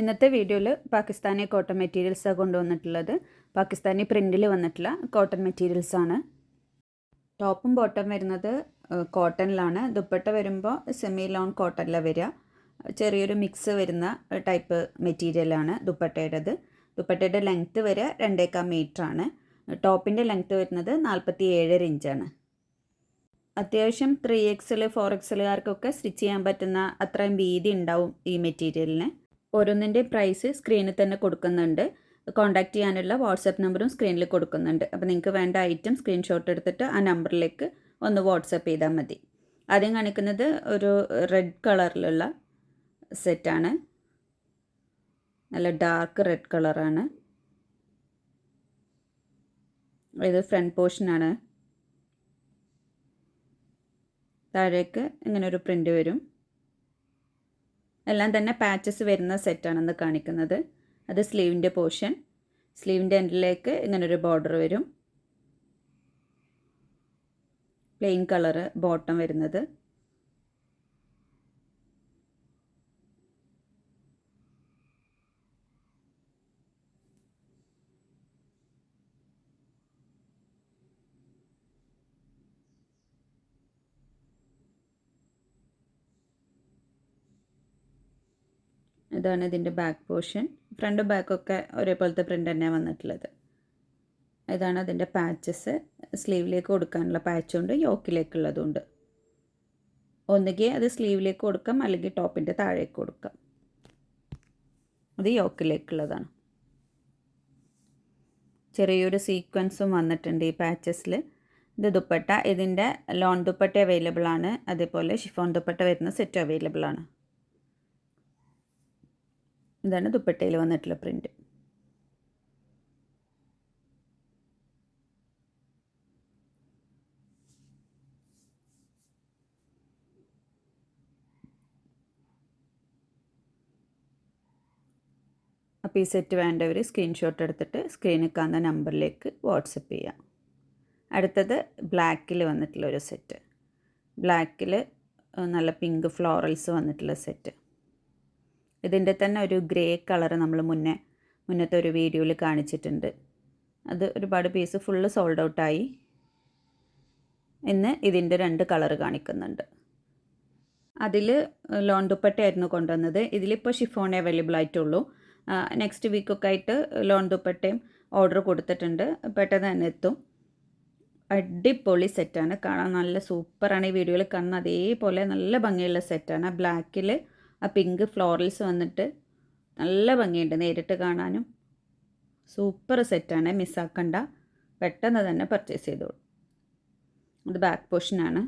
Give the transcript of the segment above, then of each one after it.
ഇന്നത്തെ വീഡിയോയിൽ പാകിസ്ഥാനി കോട്ടൺ മെറ്റീരിയൽസാണ് കൊണ്ടുവന്നിട്ടുള്ളത്. പാകിസ്ഥാനി പ്രിന്റിൽ വന്നിട്ടുള്ള കോട്ടൺ മെറ്റീരിയൽസ് ആണ് ടോപ്പും ബോട്ടം വരുന്നത് കോട്ടണിലാണ്. ദുപ്പട്ട വരുമ്പോൾ സെമി ലോൺ കോട്ടണിലാണ് വരിക. ചെറിയൊരു മിക്സ് വരുന്ന ടൈപ്പ് മെറ്റീരിയലാണ് ദുപ്പട്ടയുടേത്. ദുപ്പട്ടയുടെ ലെങ്ത്ത് വരെ രണ്ടേക്കാൽ ആണ് ടോപ്പിന്റെ ലെങ്ത്ത് വരുന്നത് നാൽപ്പത്തി ഏഴര ഇഞ്ചാണ്. അത്യാവശ്യം ത്രീ എക്സിൽ ഫോർ എക്സലുകാർക്കൊക്കെ സ്റ്റിച്ച് ചെയ്യാൻ പറ്റുന്ന അത്രയും വീതി ഉണ്ടാവും ഈ മെറ്റീരിയലിന്. ഓരോന്നിന്റെ പ്രൈസ് സ്ക്രീനിൽ തന്നെ കൊടുക്കുന്നുണ്ട്. കോൺടാക്റ്റ് ചെയ്യാനുള്ള വാട്സപ്പ് നമ്പറും സ്ക്രീനിൽ കൊടുക്കുന്നുണ്ട്. അപ്പോൾ നിങ്ങൾക്ക് വേണ്ട ഐറ്റം സ്ക്രീൻഷോട്ട് എടുത്തിട്ട് ആ നമ്പറിലേക്ക് ഒന്ന് വാട്സപ്പ് ചെയ്താൽ മതി. ആദ്യം കാണിക്കുന്നത് ഒരു റെഡ് കളറിലുള്ള സെറ്റാണ് നല്ല ഡാർക്ക് റെഡ് കളറാണ് ഇത് ഫ്രണ്ട് പോർഷനാണ് താഴേക്ക് ഇങ്ങനെ ഒരു പ്രിന്റ് വരും. എല്ലാം തന്നെ പാച്ചസ് വരുന്ന സെറ്റാണെന്ന് കാണിക്കുന്നത്. അത് സ്ലീവിന്റെ പോർഷൻ സ്ലീവിന്റെ എൻഡിലേക്ക് ഇങ്ങനൊരു ബോർഡർ വരും. പ്ലെയിൻ കളറ് ബോട്ടം വരുന്നത്. ഇതാണ് ഇതിന്റെ ബാക്ക് പോർഷൻ ഫ്രണ്ടും ബാക്കൊക്കെ ഒരേപോലത്തെ പ്രിന്റ് തന്നെയാണ് വന്നിട്ടുള്ളത്. ഇതാണ് അതിന്റെ പാച്ചസ് സ്ലീവിലേക്ക് കൊടുക്കാനുള്ള പാച്ചുണ്ട് യോക്കിലേക്കുള്ളതുണ്ട് ഒന്നുകിൽ അത് സ്ലീവിലേക്ക് കൊടുക്കാം അല്ലെങ്കിൽ ടോപ്പിന്റെ താഴേക്ക് കൊടുക്കാം. അത് യോക്കിലേക്കുള്ളതാണ് ചെറിയൊരു സീക്വൻസും വന്നിട്ടുണ്ട് ഈ പാച്ചസിൽ ഇത് ദുപ്പട്ട ഇതിന്റെ ലോൺ ദുപ്പട്ട അവൈലബിൾ ആണ്. അതേപോലെ ഷിഫോൺ ദുപ്പട്ട വരുന്ന സെറ്റ് അവൈലബിൾ ആണ്. ഇതാണ് ദുപ്പട്ടയിൽ വന്നിട്ടുള്ള പ്രിന്റ് അപ്പോൾ ഈ സെറ്റ് വേണ്ടവർ സ്ക്രീൻഷോട്ട് എടുത്തിട്ട് സ്ക്രീനിൽ കാണുന്ന നമ്പറിലേക്ക് വാട്സപ്പ് ചെയ്യാം. അടുത്തത് ബ്ലാക്കിൽ വന്നിട്ടുള്ള ഒരു സെറ്റ് ബ്ലാക്കിൽ നല്ല പിങ്ക് ഫ്ലോറൽസ് വന്നിട്ടുള്ള സെറ്റ് ഇതിന്റെ തന്നെ ഒരു ഗ്രേ കളർ നമ്മൾ മുന്നേ മുന്നത്തെ ഒരു വീഡിയോയിൽ കാണിച്ചിട്ടുണ്ട്. അത് ഒരുപാട് പീസ് ഫുള്ള് സോൾഡ് ഔട്ടായി ഇന്ന് ഇതിന്റെ രണ്ട് കളർ കാണിക്കുന്നുണ്ട്. അതിൽ ലോൺ ദുപ്പട്ടയായിരുന്നു കൊണ്ടുവന്നത്. ഇതിലിപ്പോൾ ഷിഫോൺ അവൈലബിൾ ആയിട്ടുള്ളൂ. നെക്സ്റ്റ് വീക്കൊക്കെ ആയിട്ട് ലോൺ ദുപ്പട്ടയും ഓർഡർ കൊടുത്തിട്ടുണ്ട്. പെട്ടെന്ന് തന്നെ എത്തും. അടിപൊളി സെറ്റാണ്. കാണാൻ നല്ല സൂപ്പറാണ് ഈ വീഡിയോയിൽ. കാണുന്ന അതേപോലെ നല്ല ഭംഗിയുള്ള സെറ്റാണ്. ബ്ലാക്കിൽ ആ പിങ്ക് ഫ്ലോറൽസ് വന്നിട്ട് നല്ല ഭംഗിയുണ്ട് നേരിട്ട് കാണാനും. സൂപ്പർ സെറ്റാണ് മിസ്സാക്കണ്ട പെട്ടെന്ന് തന്നെ പർച്ചേസ് ചെയ്തോളൂ. അത് ബാക്ക് പോർഷനാണ്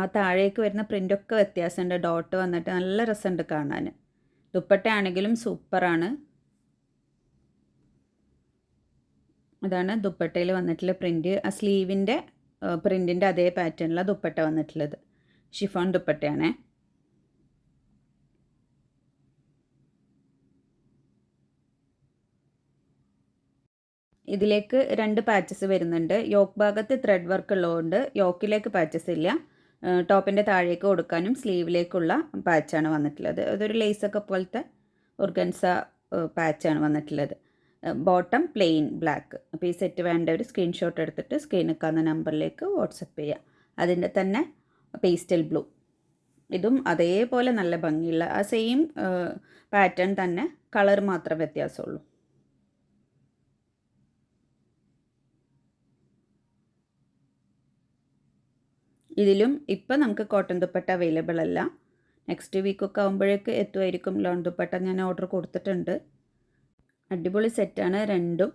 ആ താഴേക്ക് വരുന്ന പ്രിന്റൊക്കെ വ്യത്യാസമുണ്ട്. ഡോട്ട് വന്നിട്ട് നല്ല രസമുണ്ട് കാണാൻ. ദുപ്പട്ടയാണെങ്കിലും സൂപ്പറാണ് അതാണ് ദുപ്പട്ടയിൽ വന്നിട്ടുള്ള പ്രിന്റ് ആ സ്ലീവിന്റെ പ്രിന്റിന്റെ അതേ പാറ്റേണിലാണ് ദുപ്പട്ട വന്നിട്ടുള്ളത്. ഷിഫോൺ ദുപ്പട്ടയാണേ. ഇതിലേക്ക് രണ്ട് പാച്ചസ് വരുന്നുണ്ട്. യോക്ക് ഭാഗത്ത് ത്രെഡ് വർക്ക് ഉള്ളതുകൊണ്ട് യോക്കിലേക്ക് പാച്ചസ് ഇല്ല. ടോപ്പിന്റെ താഴേക്ക് കൊടുക്കാനും സ്ലീവിലേക്കുള്ള പാച്ചാണ് വന്നിട്ടുള്ളത്. അതൊരു ലേസൊക്കെ പോലത്തെ ഒർഗൻസ പാച്ചാണ് വന്നിട്ടുള്ളത്. ബോട്ടം പ്ലെയിൻ ബ്ലാക്ക് അപ്പോൾ ഈ സെറ്റ് വേണ്ട ഒരു സ്ക്രീൻഷോട്ട് എടുത്തിട്ട് സ്ക്രീനിൽ കാണുന്ന നമ്പറിലേക്ക് വാട്സപ്പ് ചെയ്യുക. അതിന്റെ തന്നെ പേസ്റ്റൽ ബ്ലൂ ഇതും അതേപോലെ നല്ല ഭംഗിയുള്ള ആ സെയിം പാറ്റേൺ തന്നെ കളർ മാത്രം വ്യത്യാസമുള്ളൂ. ഇതിലും ഇപ്പം നമുക്ക് കോട്ടൺ ദുപ്പട്ട അവൈലബിൾ അല്ല. നെക്സ്റ്റ് വീക്കൊക്കെ ആകുമ്പോഴേക്ക് എത്തുമായിരിക്കും. ലോൺ ദുപ്പട്ട ഞാൻ ഓർഡർ കൊടുത്തിട്ടുണ്ട്. അടിപൊളി സെറ്റാണ് രണ്ടും.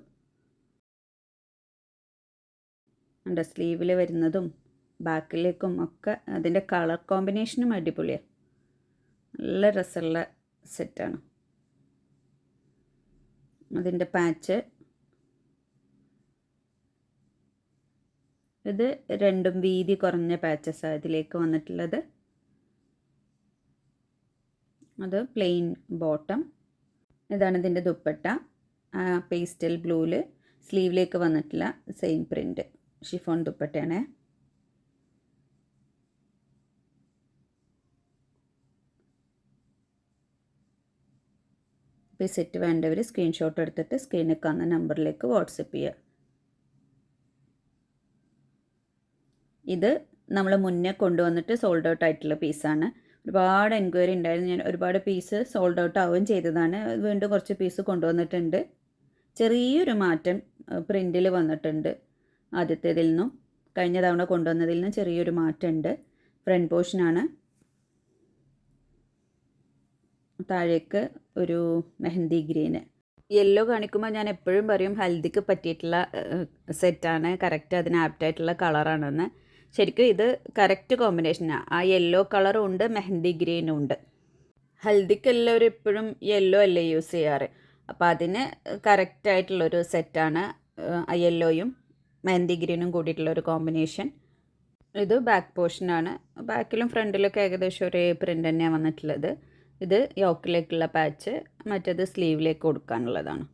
ഉണ്ട് സ്ലീവിൽ വരുന്നതും ബാക്കിലേക്കും ഒക്കെ അതിന്റെ കളർ കോമ്പിനേഷനും അടിപൊളിയാണ് നല്ല രസമുള്ള സെറ്റാണ്. അതിന്റെ പാച്ച്. ഇത് രണ്ടും വീതി കുറഞ്ഞ പാച്ചസാണ് ഇതിലേക്ക് വന്നിട്ടുള്ളത്. അത് പ്ലെയിൻ ബോട്ടം. ഇതാണ് ഇതിന്റെ ദുപ്പട്ട. പേസ്റ്റൽ ബ്ലൂവിൽ സ്ലീവിലേക്ക് വന്നിട്ടില്ല സെയിം പ്രിന്റ് ഷിഫോൺ ദുപ്പട്ടയാണ്. അപ്പോൾ ഈ സെറ്റ് വേണ്ടവർ സ്ക്രീൻഷോട്ട് എടുത്തിട്ട് സ്ക്രീനിൽ കാണുന്ന നമ്പറിലേക്ക് വാട്സപ്പ് ചെയ്യുക. ഇത് നമ്മൾ മുന്നേ കൊണ്ടുവന്നിട്ട് സോൾഡ് ഔട്ട് ആയിട്ടുള്ള പീസാണ് ഒരുപാട് എൻക്വയറി ഉണ്ടായിരുന്നു. ഞാൻ ഒരുപാട് പീസ് സോൾഡ് ഔട്ട് ആവുകയും ചെയ്തതാണ്. വീണ്ടും കുറച്ച് പീസ് കൊണ്ടുവന്നിട്ടുണ്ട്. ചെറിയൊരു മാറ്റം പ്രിന്റിൽ വന്നിട്ടുണ്ട്. ആദ്യത്തേതിൽ നിന്നും കഴിഞ്ഞ തവണ കൊണ്ടുവന്നതിൽ നിന്നും ചെറിയൊരു മാറ്റമുണ്ട്. ഫ്രണ്ട് പോർഷനാണ് താഴേക്ക് ഒരു മെഹന്തി ഗ്രീന് യെല്ലോ കാണിക്കുമ്പോൾ ഞാൻ എപ്പോഴും പറയും ഹൽദിക്ക് പറ്റിയിട്ടുള്ള സെറ്റാണ് കറക്റ്റ് അതിന് ആപ്റ്റായിട്ടുള്ള കളറാണെന്ന് ശരിക്കും ഇത് കറക്റ്റ് കോമ്പിനേഷനാണ് ആ യെല്ലോ കളറും ഉണ്ട് മെഹന്തി ഗ്രീനും ഉണ്ട്. ഹൽദിക്ക് എല്ലാവരും എപ്പോഴും യെല്ലോ അല്ലേ യൂസ് ചെയ്യാറ്? അപ്പോൾ അതിന് കറക്റ്റായിട്ടുള്ളൊരു സെറ്റാണ് ആ യെല്ലോയും മെഹന്തി ഗ്രീനും കൂടിയിട്ടുള്ള ഒരു കോമ്പിനേഷൻ. ഇത് ബാക്ക് പോർഷനാണ്. ബാക്കിലും ഫ്രണ്ടിലൊക്കെ ഏകദേശം ഒരേ പ്രിന്റ് തന്നെയാണ് വന്നിട്ടുള്ളത്. ഇത് യോക്കിലേക്കുള്ള പാച്ച് മറ്റേത് സ്ലീവിലേക്ക് കൊടുക്കാനുള്ളതാണ്.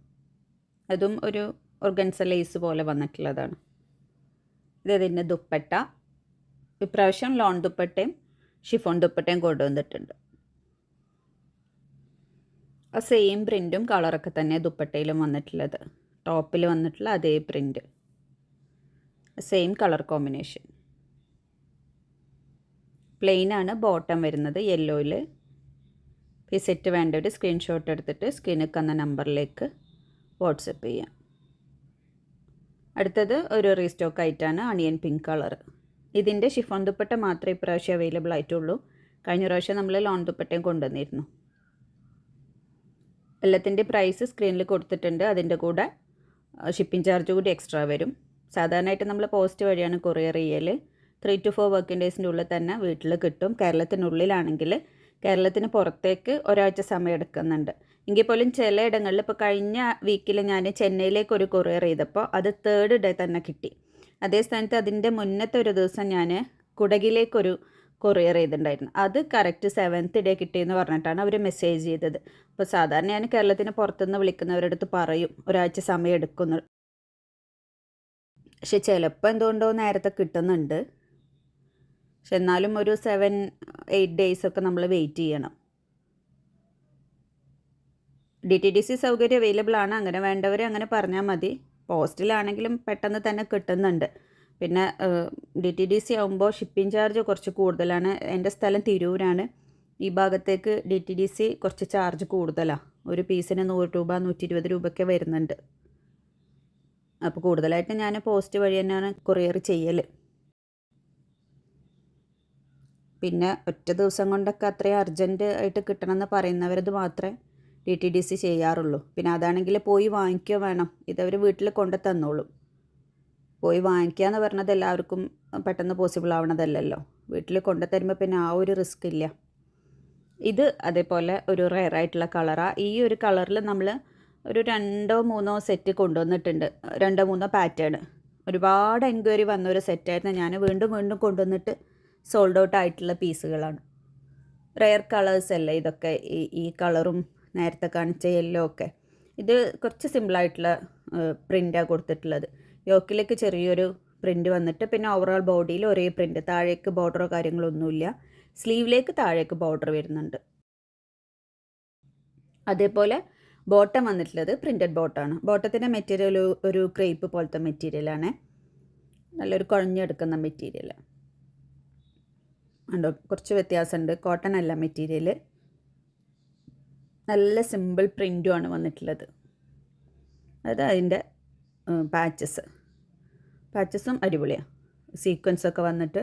അതും ഒരു ഓർഗൻസ ലേസ് പോലെ വന്നിട്ടുള്ളതാണ്. ഇത് ഇതിന്റെ ദുപ്പട്ട. ഇപ്രാവശ്യം ലോൺ ദുപ്പട്ടയും ഷിഫോൺ ദുപ്പട്ടയും കൊണ്ടുവന്നിട്ടുണ്ട്. ആ സെയിം പ്രിന്റും കളറൊക്കെ തന്നെ ദുപ്പട്ടയിലും വന്നിട്ടുള്ളത്. ടോപ്പിൽ വന്നിട്ടുള്ള അതേ print same colour combination plain ആണ് ബോട്ടം വരുന്നത് യെല്ലോയിൽ ഈ സെറ്റ് വേണ്ട ഒരു സ്ക്രീൻഷോട്ട് എടുത്തിട്ട് സ്ക്രീനിൽ കന്ന നമ്പറിലേക്ക് വാട്സപ്പ് ചെയ്യാം. അടുത്തത് ഒരു റീസ്റ്റോക്ക് ആയിട്ടാണ് അണിയൻ പിങ്ക് കളർ ഇതിന്റെ ഷിഫോൺ ദുപ്പട്ട മാത്രമേ ഇപ്രാവശ്യം അവൈലബിൾ ആയിട്ടുള്ളൂ. കഴിഞ്ഞ പ്രാവശ്യം നമ്മൾ ലോൺ ദുപ്പട്ടയും കൊണ്ടുവന്നിരുന്നു. എല്ലാത്തിന്റെ പ്രൈസ് സ്ക്രീനിൽ കൊടുത്തിട്ടുണ്ട്. അതിന്റെ കൂടെ ഷിപ്പിംഗ് ചാർജ് കൂടി എക്സ്ട്രാ വരും. സാധാരണയായിട്ട് നമ്മൾ പോസ്റ്റ് വഴിയാണ് കൊറിയർ ചെയ്യൽ ത്രീ ടു ഫോർ വർക്കിംഗ് ഡേയ്സിന്റെ ഉള്ളിൽ തന്നെ വീട്ടിൽ കിട്ടും. കേരളത്തിനുള്ളിലാണെങ്കിൽ കേരളത്തിന് പുറത്തേക്ക് ഒരാഴ്ച സമയം എടുക്കുന്നുണ്ട്. എങ്കിൽ പോലും ചിലയിടങ്ങളിൽ ഇപ്പോൾ കഴിഞ്ഞ വീക്കിൽ ഞാൻ ചെന്നൈയിലേക്ക് ഒരു കൊറിയർ ചെയ്തപ്പോൾ അത് തേർഡ് ഡേ തന്നെ കിട്ടി. അതേ സ്ഥാനത്ത് അതിന്റെ മുന്നത്തെ ഒരു ദിവസം ഞാൻ കുടകിലേക്കൊരു കൊറിയർ ചെയ്തിട്ടുണ്ടായിരുന്നു. അത് കറക്റ്റ് സെവൻത്ത് ഡേ കിട്ടിയെന്ന് പറഞ്ഞിട്ടാണ് അവർ മെസ്സേജ് ചെയ്തത്. അപ്പോൾ സാധാരണ ഞാൻ കേരളത്തിന് പുറത്തുനിന്ന് വിളിക്കുന്നവരുടെ അടുത്ത് പറയും ഒരാഴ്ച സമയം എടുക്കുന്നു. പക്ഷെ ചിലപ്പോൾ എന്തുകൊണ്ടോ നേരത്തെ കിട്ടുന്നുണ്ട്. പക്ഷെ എന്നാലും ഒരു സെവൻ എയ്റ്റ് ഡേയ്സ് ഒക്കെ നമ്മൾ വെയിറ്റ് ചെയ്യണം. ഡി ടി ഡി സി സൗകര്യം അവൈലബിൾ ആണ്. അങ്ങനെ വേണ്ടവരെ അങ്ങനെ പറഞ്ഞാൽ മതി. പോസ്റ്റിലാണെങ്കിലും പെട്ടെന്ന് തന്നെ കിട്ടുന്നുണ്ട്. പിന്നെ ഡി ടി ഡി സി ആകുമ്പോൾ ഷിപ്പിംഗ് ചാർജ് കുറച്ച് കൂടുതലാണ്. എന്റെ സ്ഥലം തിരൂരാണ്. ഈ ഭാഗത്തേക്ക് ഡി ടി ഡി സി കുറച്ച് ചാർജ് കൂടുതലാണ് ഒരു പീസിന് നൂറ് രൂപ നൂറ്റി ഇരുപത് രൂപയ്ക്ക് വരുന്നുണ്ട്. അപ്പോൾ കൂടുതലായിട്ട് ഞാൻ പോസ്റ്റ് വഴി തന്നെയാണ് കൊറിയർ ചെയ്യൽ പിന്നെ ഒറ്റ ദിവസം കൊണ്ടൊക്കെ അത്രയും അർജന്റ് ആയിട്ട് കിട്ടണമെന്ന് പറയുന്നവരത് മാത്രമേ ഡി ടി ഡി സി ചെയ്യാറുള്ളൂ. പിന്നെ അതാണെങ്കിൽ പോയി വാങ്ങിക്കുക വേണം. ഇതവർ വീട്ടിൽ കൊണ്ടു തന്നോളും. പോയി വാങ്ങിക്കുക എന്ന് പറഞ്ഞത് എല്ലാവർക്കും പെട്ടെന്ന് പോസിബിൾ ആവണതല്ലല്ലോ. വീട്ടിൽ കൊണ്ടു തരുമ്പോൾ പിന്നെ ആ ഒരു റിസ്ക് ഇല്ല. ഇത് അതേപോലെ ഒരു റെയർ ആയിട്ടുള്ള കളറാണ് ഈ ഒരു കളറിൽ നമ്മൾ ഒരു രണ്ടോ മൂന്നോ സെറ്റ് കൊണ്ടുവന്നിട്ടുണ്ട്. രണ്ടോ മൂന്നോ പാറ്റേൺ ഒരുപാട് എൻക്വയറി വന്ന ഒരു സെറ്റായിരുന്നു ഞാൻ വീണ്ടും വീണ്ടും കൊണ്ടുവന്നിട്ട് സോൾഡ് ഔട്ട് ആയിട്ടുള്ള പീസുകളാണ് റെയർ കളേഴ്സ് അല്ലേ ഇതൊക്കെ ഈ ഈ കളറും നേരത്തെ കാണിച്ച യെല്ലോ ഒക്കെ. ഇത് കുറച്ച് സിമ്പിളായിട്ടുള്ള പ്രിന്റാണ് കൊടുത്തിട്ടുള്ളത്. യോക്കിലേക്ക് ചെറിയൊരു പ്രിന്റ് വന്നിട്ട് പിന്നെ ഓവറോൾ ബോഡിയിൽ ഒരേ പ്രിന്റ് താഴേക്ക് ബോർഡറോ കാര്യങ്ങളൊന്നുമില്ല സ്ലീവിലേക്ക് താഴേക്ക് ബോർഡർ വരുന്നുണ്ട്. അതേപോലെ ബോട്ടം വന്നിട്ടുള്ളത് പ്രിന്റഡ് ബോട്ടാണ് ബോട്ടത്തിന്റെ മെറ്റീരിയൽ ഒരു ക്രേപ്പ് പോലത്തെ മെറ്റീരിയലാണ് നല്ലൊരു കുഴഞ്ഞെടുക്കുന്ന മെറ്റീരിയൽ ഉണ്ടോ കുറച്ച് വ്യത്യാസമുണ്ട്. കോട്ടൺ അല്ല മെറ്റീരിയൽ നല്ല സിമ്പിൾ പ്രിന്റുമാണ് വന്നിട്ടുള്ളത്. അത് അതിന്റെ പാച്ചസ് പാച്ചസും അടിപൊളിയാണ് സീക്വൻസൊക്കെ വന്നിട്ട്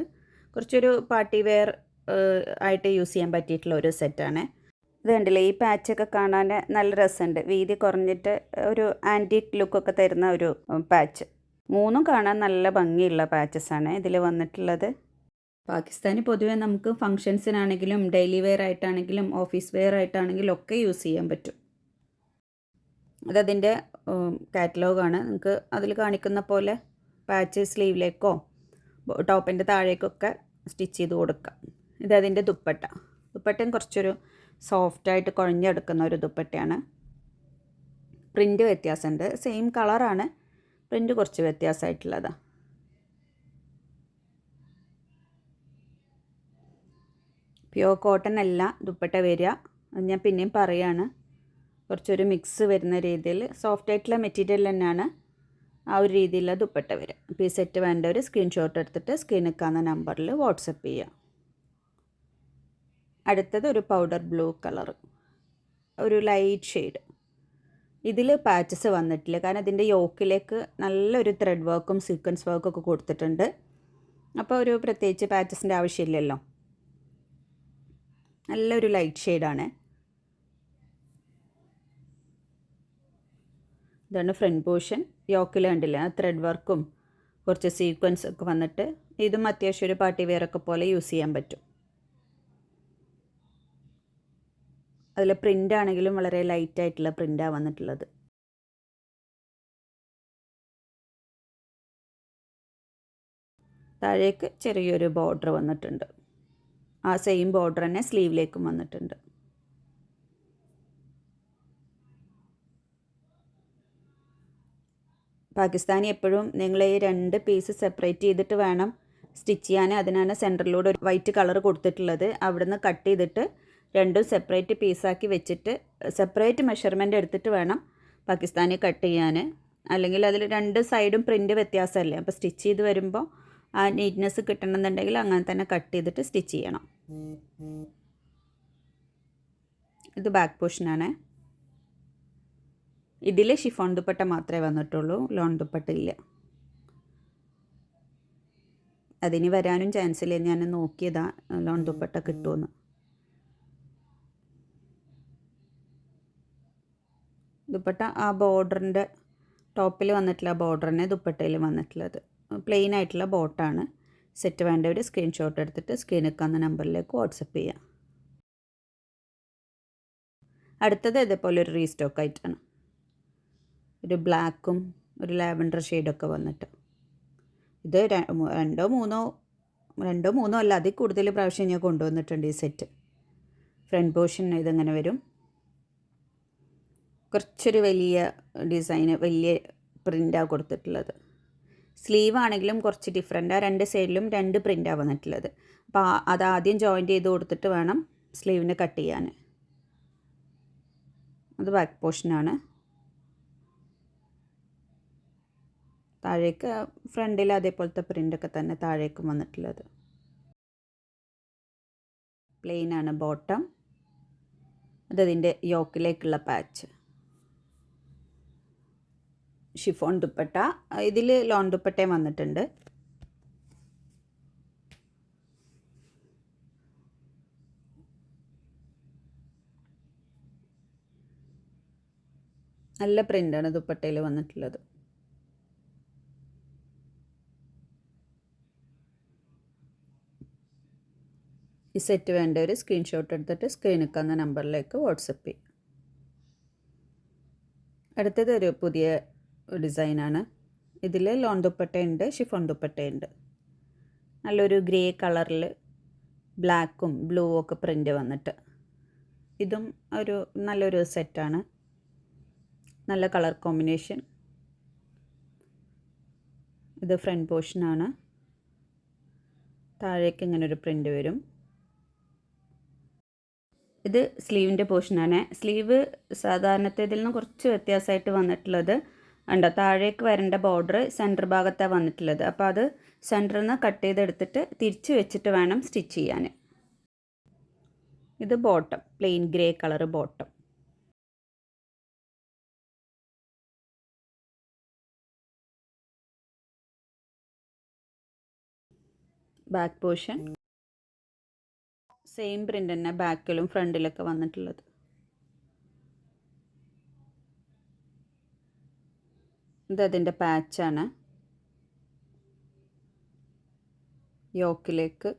കുറച്ചൊരു പാർട്ടി വെയർ ആയിട്ട് യൂസ് ചെയ്യാൻ പറ്റിയിട്ടുള്ള ഒരു സെറ്റാണ് ഇത് കണ്ടില്ലേ ഈ പാച്ചൊക്കെ കാണാൻ നല്ല രസമുണ്ട്. വീതി കുറഞ്ഞിട്ട് ഒരു ആന്റീക് ലുക്കൊക്കെ തരുന്ന ഒരു പാച്ച് മൂന്നും കാണാൻ നല്ല ഭംഗിയുള്ള പാച്ചസ് ആണ് ഇതിൽ വന്നിട്ടുള്ളത്. പാകിസ്ഥാനി പൊതുവേ നമുക്ക് ഫങ്ഷൻസിനാണെങ്കിലും ഡെയിലി വെയർ ആയിട്ടാണെങ്കിലും ഓഫീസ് വെയർ ആയിട്ടാണെങ്കിലും ഒക്കെ യൂസ് ചെയ്യാൻ പറ്റും. അതതിന്റെ കാറ്റലോഗാണ് നിങ്ങൾക്ക് അതിൽ കാണിക്കുന്ന പോലെ പാച്ച് സ്ലീവിലേക്കോ ടോപ്പിന്റെ താഴേക്കൊക്കെ സ്റ്റിച്ച് ചെയ്ത് കൊടുക്കാം. ഇതതിന്റെ ദുപ്പട്ട. ദുപ്പട്ടയും കുറച്ചൊരു സോഫ്റ്റായിട്ട് കുഴഞ്ഞെടുക്കുന്ന ഒരു ദുപ്പട്ടയാണ്. പ്രിന്റ് വ്യത്യാസമുണ്ട്. സെയിം കളറാണ് പ്രിന്റ് കുറച്ച് വ്യത്യാസമായിട്ടുള്ളതാണ് പ്യോർ കോട്ടൺ അല്ല ദുപ്പട്ട വരിക. ഞാൻ പിന്നെയും പറയാണ്. കുറച്ചൊരു മിക്സ് വരുന്ന രീതിയിൽ. സോഫ്റ്റ് ആയിട്ടുള്ള മെറ്റീരിയൽ തന്നെയാണ് ആ ഒരു രീതിയിലുള്ള ദുപ്പട്ട വരിക. അപ്പോൾ ഈ സെറ്റ് വേണ്ട ഒരു സ്ക്രീൻഷോട്ട് എടുത്തിട്ട് സ്ക്രീനിൽ കാണുന്ന നമ്പറിൽ വാട്സപ്പ് ചെയ്യുക അടുത്തത് ഒരു പൗഡർ ബ്ലൂ കളർ ഒരു ലൈറ്റ് ഷെയ്ഡ് ഇതിൽ പാച്ചസ് വന്നിട്ടില്ല. കാരണം ഇതിന്റെ യോക്കിലേക്ക് നല്ലൊരു ത്രെഡ് വർക്കും സീക്വൻസ് വർക്കും ഒക്കെ കൊടുത്തിട്ടുണ്ട്. അപ്പോൾ ഒരു പ്രത്യേകിച്ച് പാച്ചസിന്റെ ആവശ്യമില്ലല്ലോ. നല്ലൊരു ലൈറ്റ് ഷെയ്ഡാണ് ഇതാണ് ഫ്രണ്ട് പോർഷൻ യോക്കിൽ കണ്ടില്ല? ത്രെഡ് വർക്കും കുറച്ച് സീക്വൻസ് ഒക്കെ വന്നിട്ട് ഇതും അത്യാവശ്യം ഒരു പാർട്ടി വെയർ ഒക്കെ പോലെ യൂസ് ചെയ്യാൻ പറ്റും. അതിൽ പ്രിന്റ് ആണെങ്കിലും വളരെ ലൈറ്റ് ആയിട്ടുള്ള പ്രിന്റാണ് വന്നിട്ടുള്ളത്. താഴേക്ക് ചെറിയൊരു ബോർഡർ വന്നിട്ടുണ്ട്. ആ സെയിം ബോർഡർ തന്നെ സ്ലീവിലേക്കും വന്നിട്ടുണ്ട്. പാകിസ്ഥാനി എപ്പോഴും നിങ്ങൾ ഈ രണ്ട് പീസ് സെപ്പറേറ്റ് ചെയ്തിട്ട് വേണം സ്റ്റിച്ച് ചെയ്യാൻ. അതിനാണ് സെന്ററിലൂടെ ഒരു വൈറ്റ് കളർ കൊടുത്തിട്ടുള്ളത്. അവിടുന്ന് കട്ട് ചെയ്തിട്ട് രണ്ടും സെപ്പറേറ്റ് പീസാക്കി വെച്ചിട്ട് സെപ്പറേറ്റ് മെഷർമെന്റ് എടുത്തിട്ട് വേണം പാകിസ്ഥാനി കട്ട് ചെയ്യാൻ. അല്ലെങ്കിൽ അതിൽ രണ്ട് സൈഡും പ്രിന്റ് വ്യത്യാസമല്ലേ? അപ്പോൾ സ്റ്റിച്ച് ചെയ്ത് വരുമ്പോൾ ആ നീറ്റ്നെസ് കിട്ടണമെന്നുണ്ടെങ്കിൽ അങ്ങനെ തന്നെ കട്ട് ചെയ്തിട്ട് സ്റ്റിച്ച് ചെയ്യണം. ഇത് ബാക്ക് പോർഷനാണ് ഇതിൽ ഷിഫോൺ ദുപ്പട്ട മാത്രമേ വന്നിട്ടുള്ളൂ ലോൺ ദുപ്പട്ട ഇല്ല. അതിന് വരാനും ചാൻസ് ഇല്ല. ഞാൻ നോക്കിയതാ ലോൺ ദുപ്പട്ട കിട്ടുമെന്ന് ദുപ്പട്ട ആ ബോർഡറിന്റെ ടോപ്പിൽ വന്നിട്ടില്ല ബോർഡറിനെ ദുപ്പട്ടയിൽ വന്നിട്ടുള്ളത്. പ്ലെയിൻ ആയിട്ടുള്ള ബോട്ടാണ് സെറ്റ് വേണ്ടവർ സ്ക്രീൻഷോട്ട് എടുത്തിട്ട് സ്ക്രീനിൽ കാണുന്ന നമ്പറിലേക്ക് വാട്സപ്പ് ചെയ്യാം. അടുത്തത് ഇതേപോലെ ഒരു റീസ്റ്റോക്ക് ആയിട്ടാണ് ഒരു ബ്ലാക്കും ഒരു ലാവൻഡർ ഷെയ്ഡൊക്കെ വന്നിട്ട്. ഇത് രണ്ടോ മൂന്നോ രണ്ടോ മൂന്നോ അല്ല അതിൽ കൂടുതൽ പ്രാവശ്യം ഞാൻ കൊണ്ടുവന്നിട്ടുണ്ട് ഈ സെറ്റ് ഫ്രണ്ട് പോർഷൻ ഇതങ്ങനെ വരും? കുറച്ചൊരു വലിയ ഡിസൈന് വലിയ പ്രിന്റാണ് കൊടുത്തിട്ടുള്ളത്. സ്ലീവ് ആണെങ്കിലും കുറച്ച് ഡിഫറെന്റ് ആ. രണ്ട് സൈഡിലും രണ്ട് പ്രിന്റാണ് വന്നിട്ടുള്ളത്. അപ്പോൾ അത് ആദ്യം ജോയിന്റ് ചെയ്ത് കൊടുത്തിട്ട് വേണം സ്ലീവിന് കട്ട് ചെയ്യാൻ. അത് ബാക്ക് പോർഷനാണ് താഴേക്ക് ഫ്രണ്ടിൽ അതേപോലത്തെ പ്രിന്റൊക്കെ തന്നെ താഴേക്കും വന്നിട്ടുള്ളത്. പ്ലെയിനാണ് ബോട്ടം അതതിന്റെ യോക്കിലേക്കുള്ള പാച്ച് ഷിഫോൺ ദുപ്പട്ട. ഇതിൽ ലോൺ ദുപ്പട്ടയും വന്നിട്ടുണ്ട്. നല്ല പ്രിന്റാണ് ദുപ്പട്ടയിൽ വന്നിട്ടുള്ളത്. ഈ സെറ്റ് വേണ്ട ഒരു സ്ക്രീൻഷോട്ട് എടുത്തിട്ട് സ്ക്രീനിൽ കാണുന്ന നമ്പറിലേക്ക് വാട്സപ്പ് ചെയ്യും. അടുത്തത് ഒരു പുതിയ ഡിസൈനാണ്. ഇതിൽ ലോൺ ദുപ്പട്ടയുണ്ട് ഷിഫോൺ ദുപ്പട്ടയുണ്ട്. നല്ലൊരു ഗ്രേ കളറിൽ ബ്ലാക്കും ബ്ലൂ ഒക്കെ പ്രിന്റ് വന്നിട്ട്. ഇതും ഒരു നല്ലൊരു സെറ്റാണ്. നല്ല കളർ കോമ്പിനേഷൻ. ഇത് ഫ്രണ്ട് പോർഷനാണ്. താഴേക്ക് ഇങ്ങനെ ഒരു പ്രിന്റ് വരും. ഇത് സ്ലീവിന്റെ പോർഷനാണ്. സ്ലീവ് സാധാരണത്തേതിൽ നിന്ന് കുറച്ച് വ്യത്യാസമായിട്ട് വന്നിട്ടുള്ളത് ഉണ്ടോ താഴേക്ക് വരേണ്ട ബോർഡർ സെന്റർ ഭാഗത്താണ് വന്നിട്ടുള്ളത്. അപ്പോൾ അത് സെന്ററിൽ നിന്ന് കട്ട് ചെയ്തെടുത്തിട്ട് തിരിച്ച് വെച്ചിട്ട് വേണം സ്റ്റിച്ച് ചെയ്യാൻ ഇത് bottom plain grey colour bottom back portion same print തന്നെ ബാക്കിലും ഫ്രണ്ടിലൊക്കെ വന്നിട്ടുള്ളത്. ഇത് അതിന്റെ പാച്ചാണ് യോക്കിലേക്ക്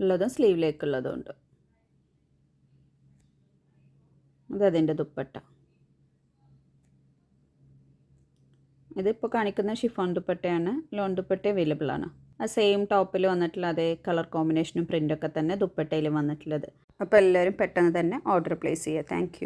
ഉള്ളതും സ്ലീവിലേക്കുള്ളതും ഉണ്ട്. ഇതതിന്റെ ദുപ്പട്ട. ഇതിപ്പോൾ കാണിക്കുന്ന ഷിഫോൺ ദുപ്പട്ടയാണ്. ലോൺ ദുപ്പട്ട അവൈലബിൾ ആണ്. ആ സെയിം ടോപ്പിൽ വന്നിട്ടുള്ള അതേ കളർ കോമ്പിനേഷനും പ്രിന്റൊക്കെ തന്നെ ദുപ്പട്ടയിലും വന്നിട്ടുള്ളത്. അപ്പോൾ എല്ലാവരും പെട്ടെന്ന് തന്നെ ഓർഡർ പ്ലേസ് ചെയ്യുക താങ്ക്